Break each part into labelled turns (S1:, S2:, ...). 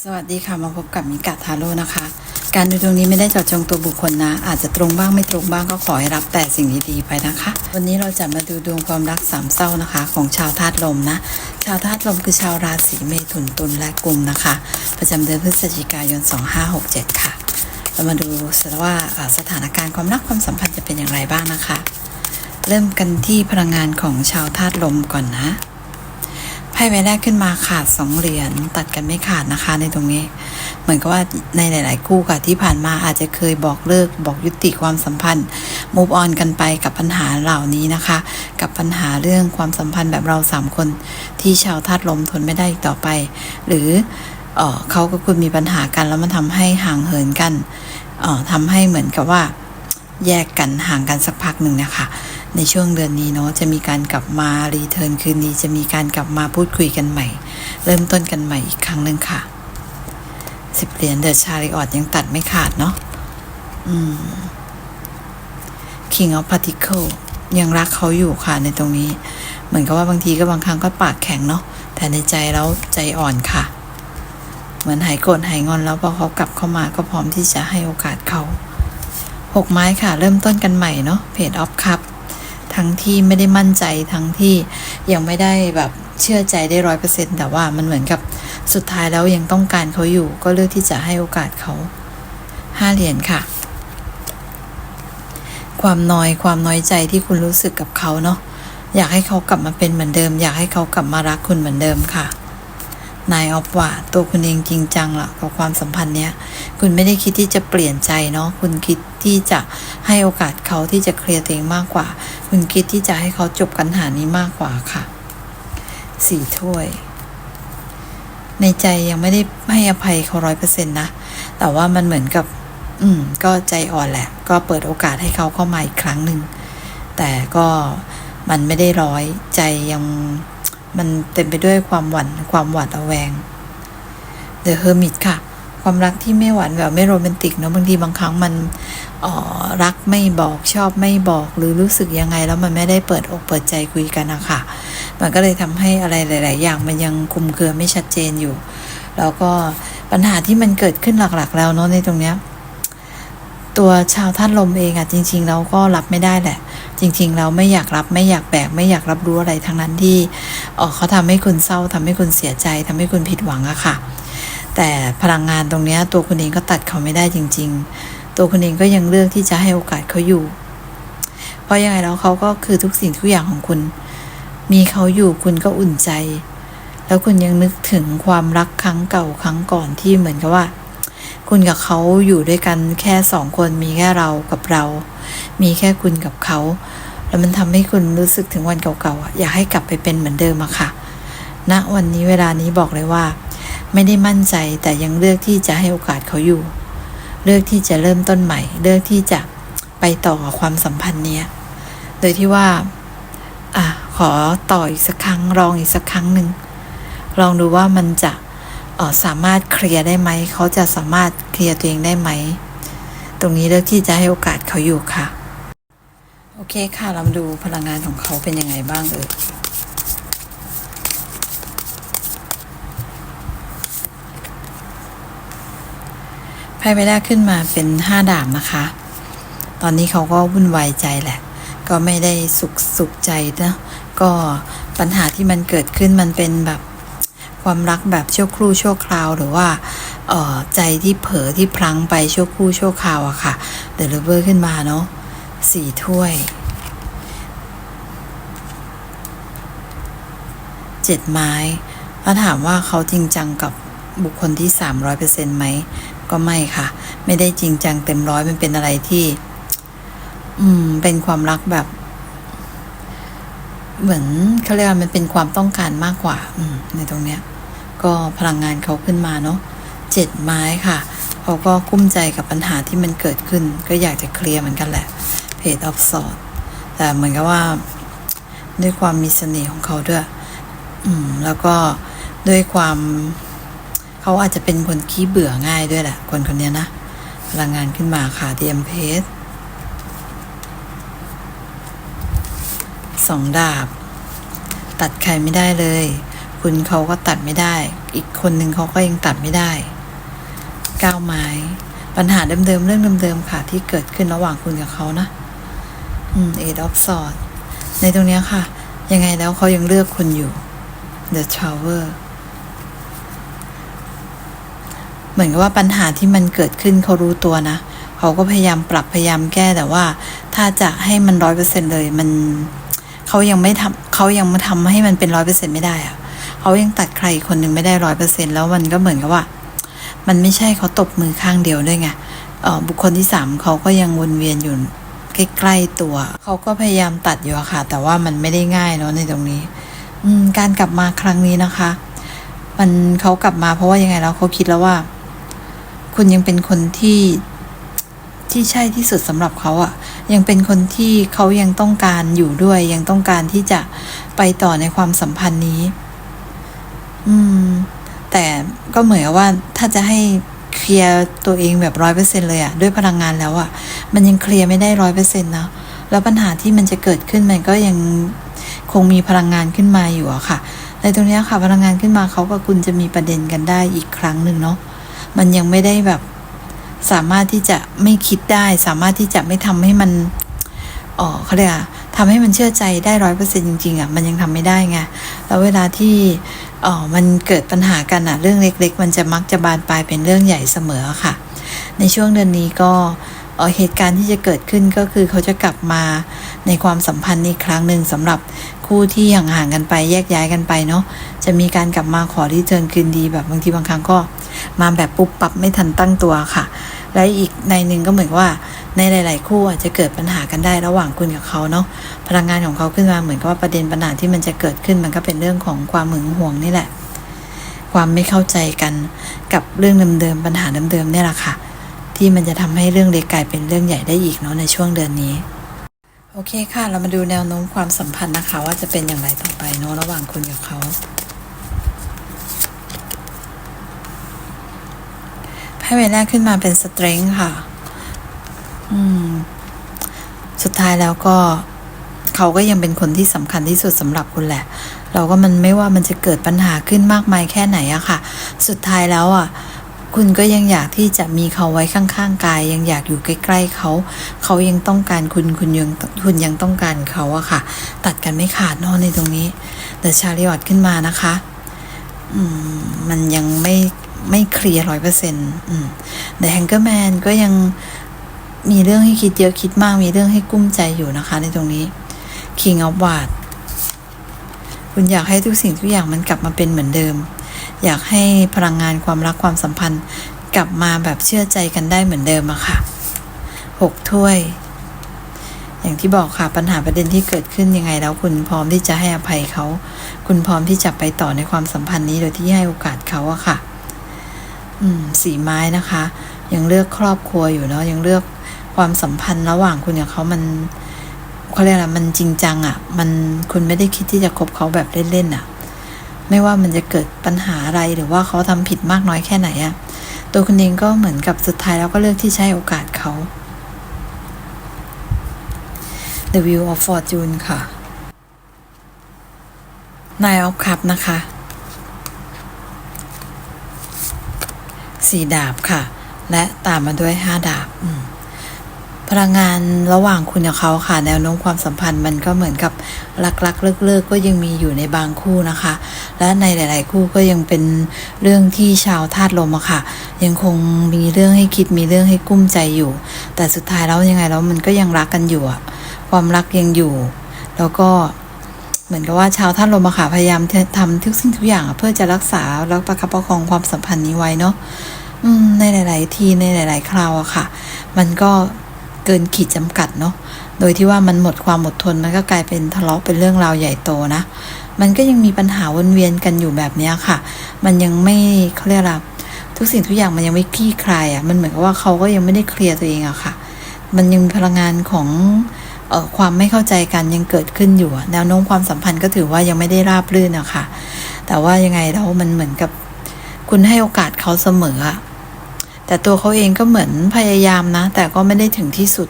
S1: สวัสดีค่ะมาพบกับมิกาทาโร่นะคะ การดูดวงนี้ไม่ได้เจาะจงตัวบุคคลนะ อาจจะตรงบ้างไม่ตรงบ้างก็ขอให้รับแต่สิ่งดีๆไปนะคะ วันนี้เราจะมาดูดวงความรักสามเศร้านะคะ ของชาวธาตุลมนะ ชาวธาตุลมคือชาวราศีเมถุนตุลและกุมนะคะ ประจำเดือนพฤศจิกายน 2567 ค่ะ เรามาดูสว่าอ่าสถานการณ์ความรักความสัมพันธ์จะเป็นอย่างไรบ้างนะคะ เริ่มกันที่พลังงานของชาวธาตุลมก่อนนะ ไพ่ใบแรกขึ้นมาขาดสองเหรียญตัดกันไม่ขาดนะคะในตรงนี้ เหมือนกับว่าในหลาย ๆ คู่ค่ะที่ผ่านมาอาจจะเคยบอกเลิก บอกยุติความสัมพันธ์ move on กันไปกับปัญหาเหล่านี้นะคะ กับปัญหาเรื่องความสัมพันธ์แบบเราสามคน ที่ชาวธาตุลมทนไม่ได้อีกต่อไป หรือเออเขากับคุณมีปัญหากันแล้วมันทำให้ห่างเหินกันเออทำให้เหมือนกับว่าแยกกันห่างกันสักพักหนึ่งนะคะ ในช่วงเดือนนี้เนาะจะมีการกลับมารีเทิร์นคืนนี้จะมีการกลับมาพูดคุยกันใหม่ เริ่มต้นกันใหม่อีกครั้งหนึ่งค่ะสิบเหรียญเดอะชาริออตยังตัดไม่ขาดเนาะอืม King of Particle ยังรักเขาอยู่ค่ะในตรงนี้ เหมือนกับว่าบางทีก็บางครั้งก็ปากแข็งเนาะแต่ในใจแล้วใจอ่อนค่ะ เหมือนหายโกรธหายงอนแล้วพอเขากลับเข้ามาก็พร้อมที่จะให้โอกาสเขาหกไม้ค่ะ เริ่มต้นกันใหม่เนาะเพจออฟคัพ ทั้งที่ไม่ได้มั่นใจทั้งที่ยังไม่ได้แบบเชื่อใจได้ร้อยเปอร์เซ็นแต่ว่ามันเหมือนกับสุดท้ายแล้วยังต้องการเขาอยู่ ก็เลือกที่จะให้โอกาสเขาห้าเหรียญค่ะ ความน้อยความน้อยใจที่คุณรู้สึกกับเขาเนาะอยากให้เขากลับมาเป็นเหมือนเดิม อยากให้เขากลับมารักคุณเหมือนเดิมค่ะ นายออฟว่า ตัวคุณเองจริงจังละกับความสัมพันธ์เนี้ย คุณไม่ได้คิดที่จะเปลี่ยนใจเนาะคุณคิดที่จะให้โอกาสเขาที่จะเคลียร์ตัวเองมากกว่า คุณคิดที่จะให้เขาจบปัญหานี้มากกว่าค่ะสี่ถ้วย ในใจยังไม่ได้ให้อภัยเขาร้อยเปอร์เซ็นต์นะ แต่ว่ามันเหมือนกับ อืม ก็ใจอ่อนแหละ ก็เปิดโอกาสให้เขาเข้ามาอีกครั้งหนึ่งแต่ก็มันไม่ได้ร้อยใจยัง มันเต็มไปด้วยความหวั่นความหวาดระแวง The Hermit ค่ะ ความรักที่ไม่หวานแบบไม่โรแมนติกเนาะบางทีบางครั้งมันออรักไม่บอกชอบไม่บอกหรือรู้สึกยังไงแล้วมันไม่ได้เปิดอกเปิดใจคุยกันนะคะมันก็เลยทำให้อะไรหลาย ๆ อย่างมันยังคลุมเครือไม่ชัดเจนอยู่ แล้วก็ปัญหาที่มันเกิดขึ้นหลัก ๆ แล้วเนาะในตรงเนี้ยตัวชาวท่านลมเองอะจริง ๆ แล้วก็รับไม่ได้แหละ จริงๆเราไม่อยากรับไม่อยากแบกไม่อยากรับรู้อะไรทั้งนั้นที่เออเขาทำให้คุณเศร้าทำให้คุณเสียใจทำให้คุณผิดหวังอะค่ะ แต่พลังงานตรงเนี้ยตัวคุณเองก็ตัดเขาไม่ได้จริง ๆ ตัวคุณเองก็ยังเลือกที่จะให้โอกาสเขาอยู่ เพราะยังไงแล้วเขาก็คือทุกสิ่งทุกอย่างของคุณ มีเขาอยู่คุณก็อุ่นใจ แล้วคุณยังนึกถึงความรักครั้งเก่าครั้งก่อนที่เหมือนกับว่าคุณกับเขาอยู่ด้วยกันแค่สองคนมีแค่เรากับเรา มีแค่คุณกับเขา แล้วมันทำให้คุณรู้สึกถึงวันเก่าๆอยากให้กลับไปเป็นเหมือนเดิมอะค่ะณวันนี้เวลานี้บอกเลยว่า ไม่ได้มั่นใจแต่ยังเลือกที่จะให้โอกาสเขาอยู่ เลือกที่จะเริ่มต้นใหม่ เลือกที่จะไปต่อกับความสัมพันธ์เนี้ยโดยที่ว่าอะขอต่ออีกสักครั้งลองอีกสักครั้งหนึ่งลองดูว่ามันจะออสามารถเคลียร์ได้ไหม เขาจะสามารถเคลียร์ตัวเองได้ไหม ตรงนี้เลือกที่จะให้โอกาสเขาอยู่ค่ะ โอเคค่ะ เรามาดูพลังงานของเขาเป็นยังไงบ้างเออไพ่ใบแรกขึ้นมาเป็นห้าดาบนะคะ ตอนนี้เขาก็วุ่นวายใจแหละ ก็ไม่ได้สุขสุขใจนะ ก็ปัญหาที่มันเกิดขึ้นมันเป็นแบบความรักแบบชั่วครู่ชั่วคราว หรือว่าเออใจที่เผลอที่พลั้งไปชั่วครู่ชั่วคราวอะค่ะเดอะเลเวอร์ขึ้นมาเนาะ สี่ถ้วยเจ็ดไม้แล้วถามว่าเขาจริงจังกับบุคคลที่สามร้อยเปอร์เซ็นต์ไหม ก็ไม่ค่ะ ไม่ได้จริงจังเต็มร้อยมันเป็นอะไรที่ อืม เป็นความรักแบบ เหมือนเขาเรียกว่ามันเป็นความต้องการมากกว่า อืม ในตรงเนี้ย ก็พลังงานเขาขึ้นมาเนาะเจ็ดไม้ค่ะ เขาก็กุ้มใจกับปัญหาที่มันเกิดขึ้น ก็อยากจะเคลียร์เหมือนกันแหละ เพจออฟสอดแต่เหมือนกับว่า ด้วยความมีเสน่ห์ของเขาด้วยอืมแล้วก็ด้วยความเขาอาจจะเป็นคนขี้เบื่อง่ายด้วยแหละ คนคนนี้นะพลังงานขึ้นมาค่ะเดียมเพสสองดาบ ตัดใครไม่ได้เลย คุณเขาก็ตัดไม่ได้ อีกคนหนึ่งเขาก็ยังตัดไม่ได้ก้าวไม้ ปัญหาเดิมๆเรื่องเดิมๆค่ะที่เกิดขึ้นระหว่างคุณกับเขานะ อืมเอดอฟสอดในตรงเนี้ยค่ะ ยังไงแล้วเขายังเลือกคุณอยู่ The Tower เหมือนกับว่าปัญหาที่มันเกิดขึ้นเขารู้ตัวนะ เขาก็พยายามปรับพยายามแก้แต่ว่า ถ้าจะให้มันร้อยเปอร์เซ็นเลยมันเขายังไม่ทำเขายังมาทำให้มันเป็นร้อยเปอร์เซ็นไม่ได้อะเขายังตัดใครคนหนึ่งไม่ได้ร้อยเปอร์เซ็นแล้วมันก็เหมือนกับว่า มันไม่ใช่เขาตบมือข้างเดียวด้วยไงออบุคคลที่สามเขาก็ยังวนเวียนอยู่ ใกล้ๆตัว เขาก็พยายามตัดอยู่ค่ะ แต่ว่ามันไม่ได้ง่ายเนาะในตรงนี้ อืม การกลับมาครั้งนี้นะคะ มันเขากลับมาเพราะว่ายังไงแล้วเขาคิดแล้วว่า คุณยังเป็นคนที่ที่ใช่ที่สุดสำหรับเขาอะ่ะ ยังเป็นคนที่เขายังต้องการอยู่ด้วย ยังต้องการที่จะไปต่อในความสัมพันธ์นี้ อืม แต่ก็เหมือนว่าถ้าจะให้ เคลียร์ตัวเองแบบร้อยเปอร์เซ็นเลยอะด้วยพลังงานแล้วอะมันยังเคลียร์ไม่ได้ร้อยเปอร์เซ็นต์นะแล้วปัญหาที่มันจะเกิดขึ้นมันก็ยังคงมีพลังงานขึ้นมาอยู่อะค่ะ ในตรงนี้ค่ะพลังงานขึ้นมาเขากับคุณจะมีประเด็นกันได้อีกครั้งหนึ่งเนาะมันยังไม่ได้แบบสามารถที่จะไม่คิดได้ สามารถที่จะไม่ทำให้มันอ๋อเขาเรียกทำให้มันเชื่อใจได้ร้อยเปอร์เซ็นจริงๆอะมันยังทำไม่ได้ไงแล้วเวลาที่ อ๋อมันเกิดปัญหากันอะเรื่องเล็ก ๆ มันจะมักจะบานปลายเป็นเรื่องใหญ่เสมอค่ะ ในช่วงเดือนนี้ก็เออเหตุการณ์ที่จะเกิดขึ้นก็คือเขาจะกลับมาในความสัมพันธ์อีกครั้งหนึ่งสำหรับคู่ที่ห่างๆกันไปแยกย้ายกันไปเนาะจะมีการกลับมาขอรีเทิร์นคืนดีแบบบางทีบางครั้งก็มาแบบปุ๊บปับไม่ทันตั้งตัวค่ะ และอีกในหนึ่งก็เหมือนว่า ในหลาย ๆ คู่อาจจะเกิดปัญหากันได้ระหว่างคุณกับเขาเนาะพลังงานของเขาขึ้นมาเหมือนกับว่าประเด็นปัญหาที่มันจะเกิดขึ้นมันก็เป็นเรื่องของความหึงหวงนี่แหละ ความไม่เข้าใจกันกับเรื่องเดิมๆปัญหาเดิมๆเนี่ยแหละค่ะ ที่มันจะทำให้เรื่องเล็กกลายเป็นเรื่องใหญ่ได้อีกเนาะในช่วงเดือนนี้โอเคค่ะ เรามาดูแนวโน้มความสัมพันธ์นะคะ ว่าจะเป็นอย่างไรต่อไปเนาะระหว่างคุณกับเขาไพ่ใบแรกขึ้นมาเป็นสเตร n งค่ะ สุดท้ายแล้วก็เขาก็ยังเป็นคนที่สำคัญที่สุดสำหรับคุณแหละ เราก็มันไม่ว่ามันจะเกิดปัญหาขึ้นมากมายแค่ไหนอะค่ะ สุดท้ายแล้วอะคุณก็ยังอยากที่จะมีเขาไว้ข้างๆกาย ยังอยากอยู่ใกล้ๆเขา เขายังต้องการคุณคุณยังคุณยังต้องการเขาอะค่ะ ตัดกันไม่ขาดนอะในตรงนี้เดอะชาริออตขึ้นมานะคะมมันยังไม่ไม่เคลียร์ร้อยเปอร์เซ็นต์แต่แฮงเกอร์แมนก็ยัง มีเรื่องให้คิดเยอะคิดมาก มีเรื่องให้กุ้มใจอยู่นะคะ ในตรงนี้ King of w a r d คุณอยากให้ทุกสิ่งทุกอย่างมันกลับมาเป็นเหมือนเดิม อยากให้พลังงานความรักความสัมพันธ์ กลับมาแบบเชื่อใจกันได้เหมือนเดิมอะค่ะหกถ้วย อย่างที่บอกค่ะปัญหาประเด็นที่เกิดขึ้นยังไงแล้ว คุณพร้อมที่จะให้อภัยเขา คุณพร้อมที่จะไปต่อในความสัมพันธ์นี้โดยที่ให้โอกาสเขาอะค่ะ อืม สีไม้นะคะ ยังเลือกครอบครัวอยู่เนาะยังเลือก ความสัมพันธ์ระหว่างคุณกับเขามันเขาเรียกอะไรมันจริงจังอะ่ะ มันคุณไม่ได้คิดที่จะคบเขาแบบเล่นๆอะ่ะ ไม่ว่ามันจะเกิดปัญหาอะไรหรือว่าเขาทำผิดมากน้อยแค่ไหนอะ่ะ ตัวคุณเองก็เหมือนกับสุดท้ายแล้วก็เลือกที่ใช้โอกาสเขา The Wheel of Fortune ค่ะ Nine of Cups นะคะ สี่ดาบค่ะ และตามมาด้วยห้าดาบ อืม พลังงานระหว่างคุณกับเขาค่ะ แนวโน้มความสัมพันธ์มันก็เหมือนกับรักๆเลิกๆกก็ยังมีอยู่ในบางคู่นะคะ และในหลาย ๆ คู่ก็ยังเป็นเรื่องที่ชาวธาตุลมอะค่ะ ยังคงมีเรื่องให้คิดมีเรื่องให้กุ้มใจอยู่ แต่สุดท้ายแล้วยังไงแล้วมันก็ยังรักกันอยู่อะความรักยังอยู่ แล้วก็เหมือนกับว่าชาวท่านลมอะค่ะพยายามทำทุกสิ่งทุกอย่างเพื่อจะรักษาแล้วประคับประคองความสัมพันธ์นี้ไว้เนาะในหลาย ๆ ทีในหลาย ๆ คราวอะค่ะ มันก็ เกินขีดจำกัดเนาะโดยที่ว่ามันหมดความอดทนมันก็กลายเป็นทะเลาะเป็นเรื่องราวใหญ่โตนะมันก็ยังมีปัญหาวนเวียนกันอยู่แบบนี้ค่ะ มันยังไม่เขาเรียกอะไรทุกสิ่งทุกอย่างมันยังไม่คลี่คลายอะมันเหมือนกับว่าเขาก็ยังไม่ได้เคลียร์ตัวเองอะค่ะ มันยังมีพลังงานของออความไม่เข้าใจกันยังเกิดขึ้นอยู่แนวโน้มความสัมพันธ์ก็ถือว่ายังไม่ได้ราบรื่นอะค่ะ แต่ว่ายังไงแล้วมันเหมือนกับคุณให้โอกาสเขาเสมออะ แต่ตัวเขาเองก็เหมือนพยายามนะ แต่ก็ไม่ได้ถึงที่สุด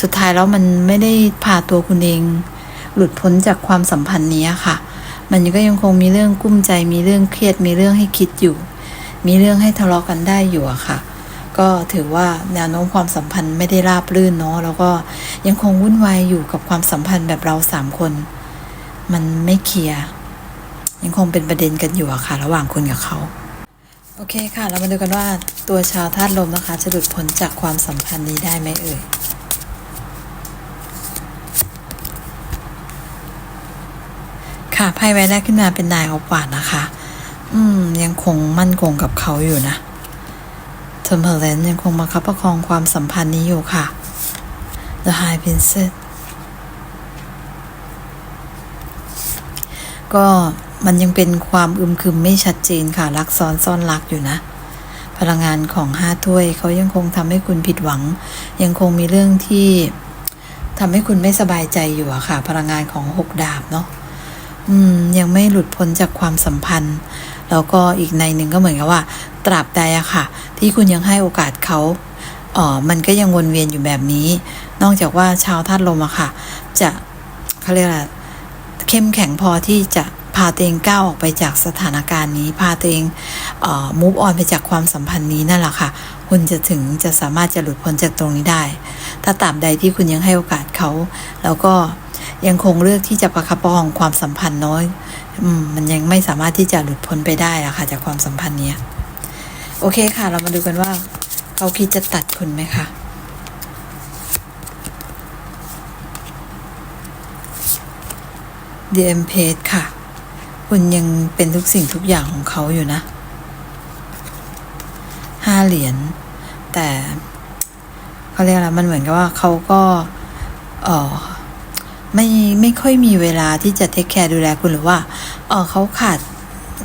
S1: สุดท้ายแล้วมันไม่ได้พาตัวคุณเอง หลุดพ้นจากความสัมพันธ์นี้ค่ะ มันก็ยังคงมีเรื่องกุ้มใจ มีเรื่องเครียด มีเรื่องให้คิดอยู่ มีเรื่องให้ทะเลาะกันได้อยู่อะค่ะ ก็ถือว่าแนวโน้มความสัมพันธ์ไม่ได้ราบรื่นเนาะ แล้วก็ยังคงวุ่นวายอยู่กับความสัมพันธ์แบบเราสามคน มันไม่เคลียร์ยังคงเป็นประเด็นกันอยู่อะค่ะ ระหว่างคุณกับเขา โอเคค่ะ เรามาดูกันว่าตัวชาวธาตุลมนะคะ จะหลุดพ้นจากความสัมพันธ์นี้ได้ไหมเอ่ยค่ะไพ่ใบแรกขึ้นมาเป็นนายออฟวานะคะ อืม ยังคงมั่นคงกับเขาอยู่นะเทอร์เพลนยังคงมาคับประคองความสัมพันธ์นี้อยู่ค่ะ The High Princess ก็ มันยังเป็นความอึมครึมไม่ชัดเจนค่ะรักซ้อนซ่อนรักอยู่นะ พลังงานของห้าถ้วยเขายังคงทำให้คุณผิดหวัง ยังคงมีเรื่องที่ทำให้คุณไม่สบายใจอยู่อะค่ะ พลังงานของหกดาบเนาะอืม ยังไม่หลุดพ้นจากความสัมพันธ์ แล้วก็อีกในหนึ่งก็เหมือนกับว่า ตราบใดอะค่ะ ที่คุณยังให้โอกาสเขาอ๋อมันก็ยังวนเวียนอยู่แบบนี้ นอกจากว่าชาวธาตุลมอะค่ะ จะเขาเรียกอะไรเข้มแข็งพอที่จะ พาตัวเองก้าวออกไปจากสถานการณ์นี้ พาตัวเองเอ่อ move on ไปจากความสัมพันธ์นี้นั่นแหละค่ะ คุณจะถึงจะสามารถจะหลุดพ้นจากตรงนี้ได้ ถ้าตาบใดที่คุณยังให้โอกาสเขา แล้วก็ยังคงเลือกที่จะประคับประคองความสัมพันธ์น้อยอมมันยังไม่สามารถที่จะหลุดพ้นไปได้อะค่ะจากความสัมพันธ์นี้โอเคค่ะ เรามาดูกันว่าเขาคิดจะตัดคุณไหมคะ The e m p a g e ค่ะ คุณยังเป็นทุกสิ่งทุกอย่างของเขาอยู่นะห้าเหรียญแต่เขาเรียกอะไรมันเหมือนกับว่าเขาก็เออไม่ไม่ค่อยมีเวลาที่จะเทคแคร์ดูแลคุณหรือว่าเออเขาขาด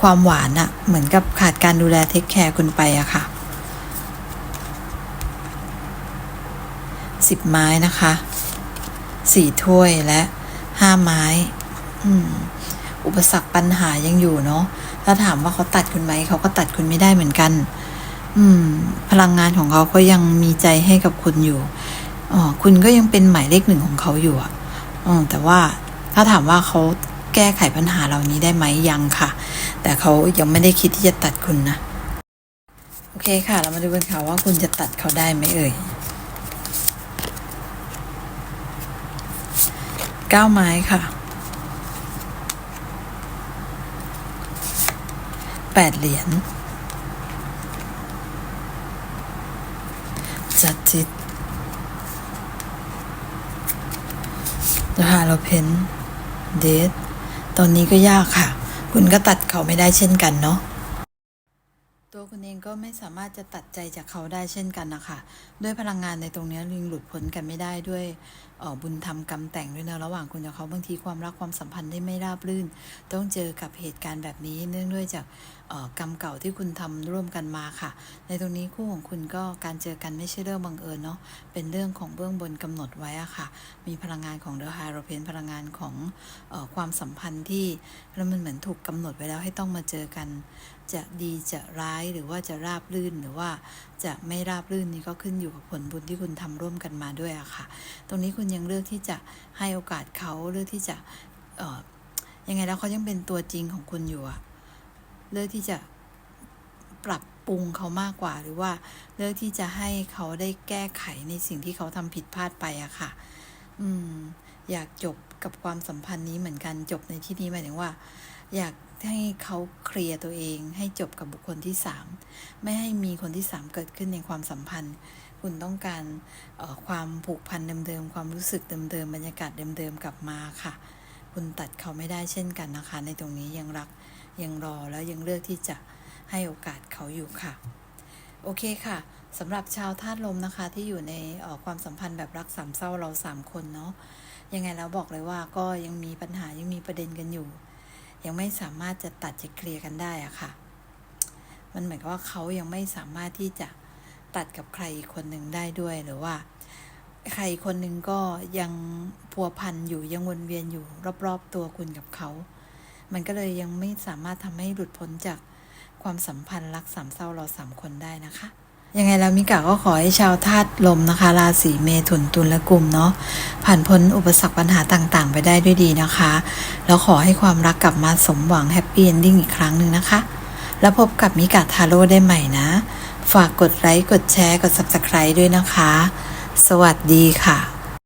S1: ความหวานอะเหมือนกับขาดการดูแลเทคแคร์คุณไปอะค่ะสิบไม้นะคะสี่ถ้วยและห้าไม้ อืม อุปสรรคปัญหายังอยู่เนาะถ้าถามว่าเขาตัดคุณไหมเขาก็ตัดคุณไม่ได้เหมือนกัน อืม พลังงานของเขาก็ยังมีใจให้กับคุณอยู่อ๋อคุณก็ยังเป็นหมายเลขหนึ่งของเขาอยู่อะอืมแต่ว่าถ้าถามว่าเขาแก้ไขปัญหาเหล่านี้ได้ไหมยังค่ะ แต่เขายังไม่ได้คิดที่จะตัดคุณนะโอเคค่ะ เรามาดูกันค่ะว่าคุณจะตัดเขาได้ไหมเอ่ยเก้าไม้ค่ะ แปดเหรียญจัดจิตนะคาเราเพนเดทตอนนี้ก็ยากค่ะ คุณก็ตัดเขาไม่ได้เช่นกันเนาะ คุณเองก็ไม่สามารถจะตัดใจจากเขาได้เช่นกันนะคะด้วยพลังงานในตรงนี้ยลิงหลุดพ้นกันไม่ได้ด้วยออบุญธรรมกรรมแต่งด้วยนะระหว่างคุณกับเขาบางทีความรักความสัมพันธ์ได้ไม่ราบรื่น ต้องเจอกับเหตุการณ์แบบนี้ เนื่องด้วยจากกรรมเก่าที่คุณทำร่วมกันมาค่ะ ในตรงนี้คู่ของคุณก็การเจอกันไม่ใช่เรื่องบังเอิญเนาะเป็นเรื่องของเบื้องบนกำหนดไว้อะค่ะ มีพลังงานของเดอะไฮโรเพนพลังงานของออความสัมพันธ์ที่แล้วมันเหมือนถูกกำหนดไว้แล้วให้ต้องมาเจอกัน จะดีจะร้ายหรือว่าจะราบรื่นหรือว่าจะไม่ราบรื่นนี่ก็ขึ้นอยู่กับผลบุญที่คุณทำร่วมกันมาด้วยอะค่ะ ตรงนี้คุณยังเลือกที่จะให้โอกาสเขาเลือกที่จะเออยังไงแล้วเขายังเป็นตัวจริงของคุณอยู่อะเลือกที่จะปรับปรุงเขามากกว่า หรือว่าเลือกที่จะให้เขาได้แก้ไขในสิ่งที่เขาทำผิดพลาดไปอะค่ะ อืม อยากจบกับความสัมพันธ์นี้เหมือนกันจบในที่นี้หมายถึงว่า อยาก ให้เขาเคลียร์ตัวเอง ให้จบกับบุคคลที่สามไม่ให้มีคนที่สามเกิดขึ้นในความสัมพันธ์ คุณต้องการออความผูกพันเดิมๆความรู้สึกเดิมๆบรรยากาศเดิมๆกลับมาค่ะ คุณตัดเขาไม่ได้เช่นกันนะคะ ในตรงนี้ยังรักยังรอแล้วยังเลือกที่จะให้โอกาสเขาอยู่ค่ะ โอเคค่ะสำหรับชาวธาตุลมนะคะที่อยู่ในออความสัมพันธ์แบบรักสามเศร้าเราสามคนเนาะยังไงแล้วบอกเลยว่าก็ยังมีปัญหายังมีประเด็นกันอยู่ ยังไม่สามารถจะตัดจะเคลียร์กันได้อะค่ะ มันเหมือนกับว่าเขายังไม่สามารถที่จะตัดกับใครอีกคนหนึ่งได้ด้วยหรือว่า ใครอีกคนหนึ่งก็ยังพัวพันอยู่ยังวนเวียนอยู่รอบๆตัวคุณกับเขา มันก็เลยยังไม่สามารถทำให้หลุดพ้นจากความสัมพันธ์รักสามเศร้าเราสามคนได้นะคะ ยังไงแล้วมิกะก็ขอให้ชาวธาตุลมนะคะ ราศีเมถุนตุลและกลุ่มเนาะผ่านพ้นอุปสรรคปัญหาต่างๆ ไปได้ด้วยดีนะคะ แล้วขอให้ความรักกลับมาสมหวังแฮปปี้เอนดิ้งอีกครั้งหนึ่งนะคะ แล้วพบกับมิกะทาโร่ได้ใหม่นะ ฝากกดไลค์กดแชร์กด Subscribe ด้วยนะคะ สวัสดีค่ะ